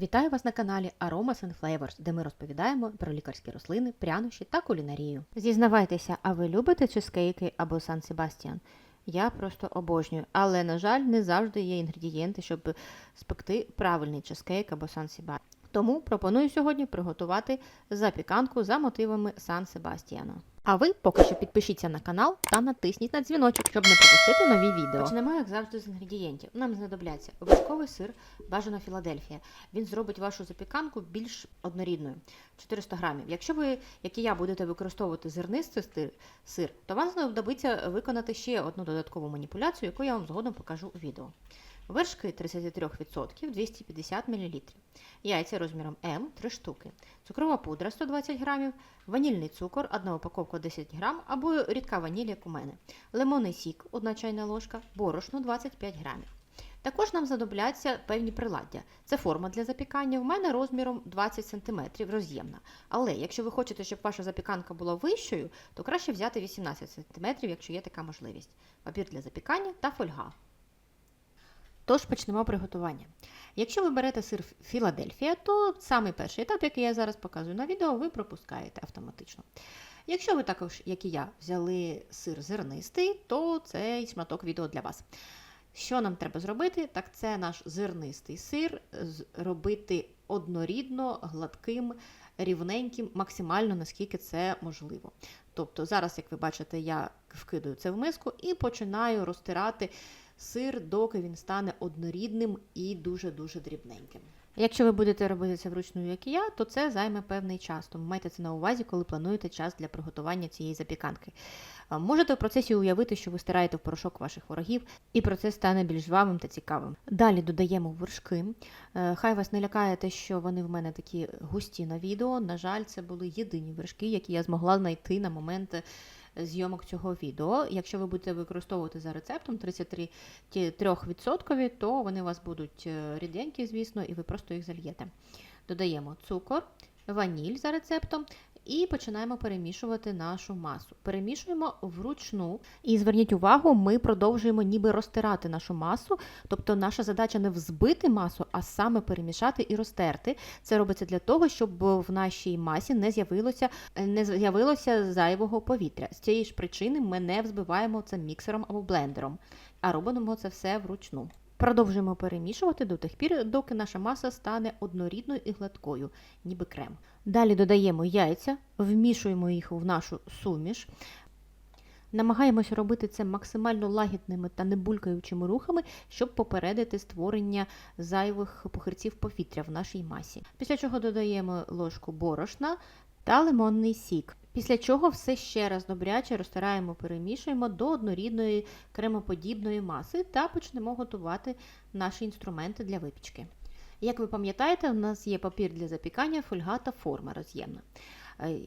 Вітаю вас на каналі Aromas and Flavors, де ми розповідаємо про лікарські рослини, прянощі та кулінарію. Зізнавайтеся, а ви любите чизкейки або Сан Себастьян? Я просто обожнюю, але, на жаль, не завжди є інгредієнти, щоб спекти правильний чизкейк або Сан Себастьян. Тому пропоную сьогодні приготувати запіканку за мотивами Сан Себастьяна. А ви поки що підпишіться на канал та натисніть на дзвіночок, щоб не пропустити нові відео. Почнемо, як завжди, з інгредієнтів. Нам знадобляться вершковий сир, бажано Філадельфія. Він зробить вашу запіканку більш однорідною. 400 грамів. Якщо ви, як і я, будете використовувати зернистий сир, то вам знадобиться виконати ще одну додаткову маніпуляцію, яку я вам згодом покажу у відео. Вершки 33% 250 мл. Яйця розміром М 3 штуки. Цукрова пудра 120 грамів, ванільний цукор, одна упаковка 10 грам або рідка ваніль, як у мене. Лимонний сік 1 чайна ложка, борошно 25 грамів. Також нам знадобляться певні приладдя. Це форма для запікання. В мене розміром 20 см роз'ємна. Але якщо ви хочете, щоб ваша запіканка була вищою, то краще взяти 18 см, якщо є така можливість. Папір для запікання та фольга. Тож почнемо приготування. Якщо ви берете сир Філадельфія, то самий перший етап, який я зараз показую на відео, ви пропускаєте автоматично. Якщо ви також, як і я, взяли сир зернистий, то цей шматок відео для вас. Що нам треба зробити? Так це наш зернистий сир робити однорідно, гладким, рівненьким, максимально наскільки це можливо. Тобто, зараз, як ви бачите, я вкидаю це в миску і починаю розтирати сир, доки він стане однорідним і дуже-дуже дрібненьким. Якщо ви будете робити це вручну, як і я, то це займе певний час. Тому майте це на увазі, коли плануєте час для приготування цієї запіканки. Можете в процесі уявити, що ви стираєте в порошок ваших ворогів, і процес стане більш жвавим та цікавим. Далі додаємо вершки. Е, Хай вас не лякає те, що вони в мене такі густі на відео. На жаль, це були єдині вершки, які я змогла знайти на момент зйомок цього відео. Якщо ви будете використовувати за рецептом 33%, то вони у вас будуть е, ріденькі, звісно, і ви просто їх зальєте. Додаємо цукор, ваніль за рецептом. І починаємо перемішувати нашу масу. Перемішуємо вручну. І зверніть увагу, ми продовжуємо ніби розтирати нашу масу. Тобто наша задача не взбити масу, а саме перемішати і розтерти. Це робиться для того, щоб в нашій масі не з'явилося не з'явилося зайвого повітря. З цієї ж причини ми не взбиваємо це міксером або блендером, а робимо це все вручну. Продовжуємо перемішувати до тих пір, доки наша маса стане однорідною і гладкою, ніби крем. Далі додаємо яйця, вмішуємо їх в нашу суміш. Намагаємося робити це максимально лагідними та не булькаючими рухами, щоб попередити створення зайвих похирців повітря в нашій масі. Після чого додаємо ложку борошна та лимонний сік. Після чого все ще раз добряче розтираємо, перемішуємо до однорідної кремоподібної маси та почнемо готувати наші інструменти для випічки. Як ви пам'ятаєте, у нас є папір для запікання, фольга та форма роз'ємна.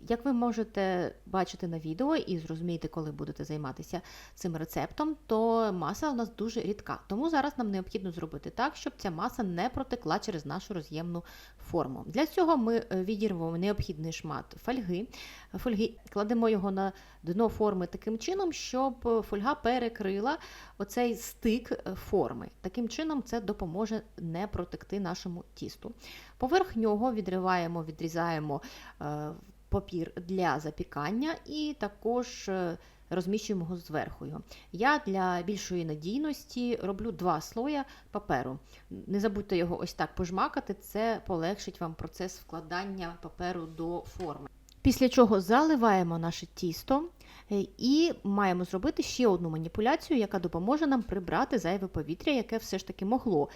Як ви можете бачити на відео і зрозуміти, коли будете займатися цим рецептом, то маса у нас дуже рідка. Тому зараз нам необхідно зробити так, щоб ця маса не протекла через нашу роз'ємну форму. Для цього ми відірвемо необхідний шмат фольги. Фольги кладемо його на дно форми таким чином, щоб фольга перекрила оцей стик форми. Таким чином, це допоможе не протекти нашому тісту. Поверх нього відриваємо, відрізаємо папір для запікання і також розміщуємо його зверху. Я для більшої надійності роблю два слоя паперу. Не забудьте його ось так пожмакати, це полегшить вам процес вкладання паперу до форми. Після чого заливаємо наше тісто і маємо зробити ще одну маніпуляцію, яка допоможе нам прибрати зайве повітря, яке все ж таки могло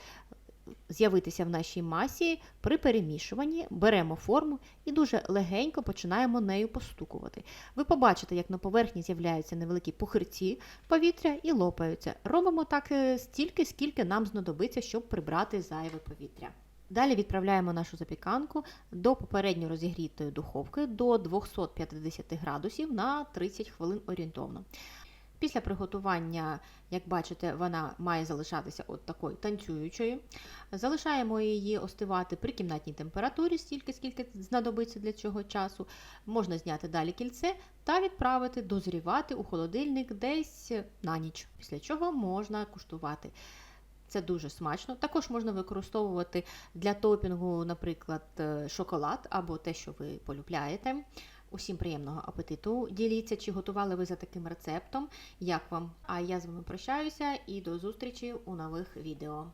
з'явитися в нашій масі при перемішуванні, беремо форму і дуже легенько починаємо нею постукувати. Ви побачите, як на поверхні з'являються невеликі похирці повітря і лопаються. Робимо так е, стільки, скільки нам знадобиться, щоб прибрати зайве повітря. Далі відправляємо нашу запіканку до попередньо розігрітої духовки до 250 градусів на 30 хвилин орієнтовно. Після приготування, як бачите, вона має залишатися от такою танцюючою. Залишаємо її остивати при кімнатній температурі, стільки, скільки знадобиться для цього часу. Можна зняти далі кільце та відправити дозрівати у холодильник десь на ніч, після чого можна куштувати. Це дуже смачно. Також можна використовувати для топінгу, наприклад, е, шоколад або те, що ви полюбляєте. Усім приємного апетиту. Діліться, чи готували ви за таким рецептом, як вам. А я з вами прощаюся і до зустрічі у нових відео.